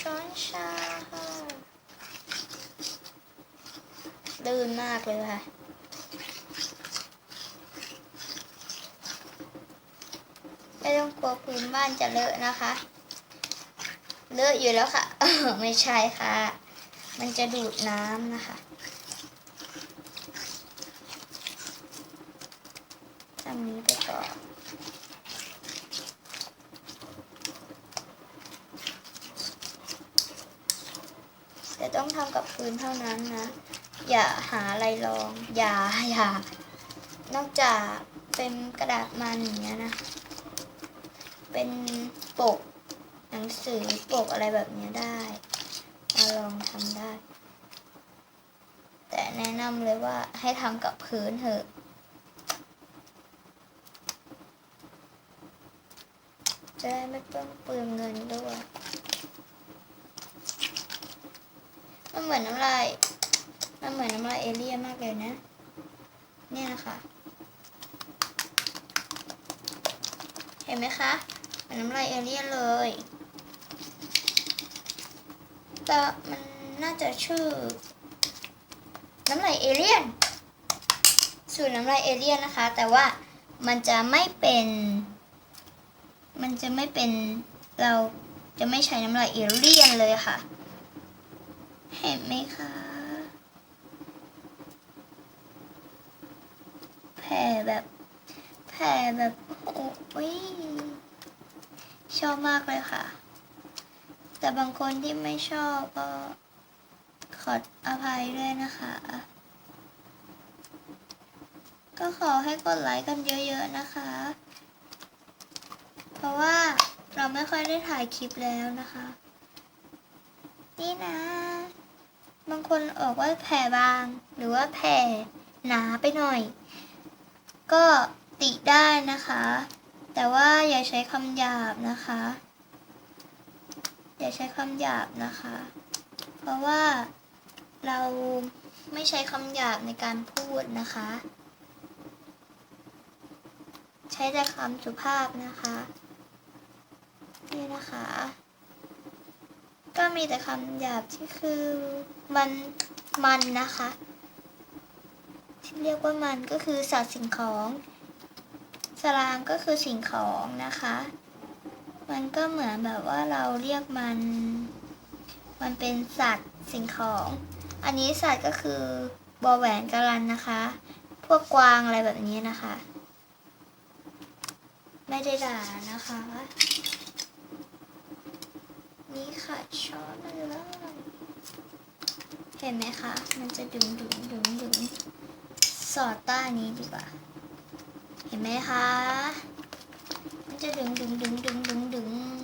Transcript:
ช้อนชาค่ะลื่นมากเลยค่ะ ไม่ต้องกลัวพื้นบ้านจะเลอะนะคะ เลอะอยู่แล้วค่ะ ไม่ใช่ค่ะ มันจะดูดน้ำนะคะทำนี้ไปก่อน แต่ต้องทำกับพื้นเท่านั้นนะ อย่าหาอะไรรอง อย่าอย่านอกจากเป็นกระดาษมันอย่างเงี้ยนะ เป็นปกหนังสือปกอะไรแบบเนี้ยได้มาลองทำได้ แต่แนะนำเลยว่าให้ทำกับพื้นเถอะจะได้ไม่ต้องเปลืองเงินด้วย เหมือนน้ำลายมันเหมือนน้ำลายเอเลี่ยนมากเลยนะ เนี่ยนะคะ เห็นไหมคะเหมือนน้ำลายเอเลี่ยนเลยแต่มันน่าจะชื่อ น้ำลายเอเลี่ยน สูตรน้ำลายเอเลี่ยนนะคะ แต่ว่ามันจะไม่เป็น มันจะไม่เป็นเราจะไม่ใช้น้ำลายเอเลี่ยนเลยค่ะ ห็นไหมคะ แผ่แบบ แผ่แบบ โอ้ยชอบมากเลยค่ะ แต่บางคนที่ไม่ชอบก็ขออภัยด้วยนะคะ ก็ขอให้กดไลค์กันเยอะๆนะคะ เพราะว่าเราไม่ค่อยได้ถ่ายคลิปแล้วนะคะ นี่นะ บางคนออกว่าแผ่บาง หรือว่าแผ่หนาไปหน่อย ก็ติได้นะคะ แต่ว่าอย่าใช้คำหยาบนะคะ อย่าใช้คำหยาบนะคะ เพราะว่าเราไม่ใช้คำหยาบในการพูดนะคะ ใช้แต่คำสุภาพนะคะ นี่นะคะ ก็มีแต่คำหยาบที่คือมันมันนะคะ ที่เรียกว่ามันก็คือสัตว์สิ่งของสลามก็คือสิ่งของนะคะ มันก็เหมือนแบบว่าเราเรียกมัน มันเป็นสัตว์สิ่งของ อันนี้สัตว์ก็คือบอแหวนกะลันนะคะ พวกกวางอะไรแบบนี้นะคะ ไม่ได้ด่านะคะ นี้ค่ะช้อนมันเลยเห็นไหมคะ มันจะดึงดึงดึงดึงสอดต้นี้ดีกว่า เห็นไหมคะ มันจะดึงดึงดึงดึง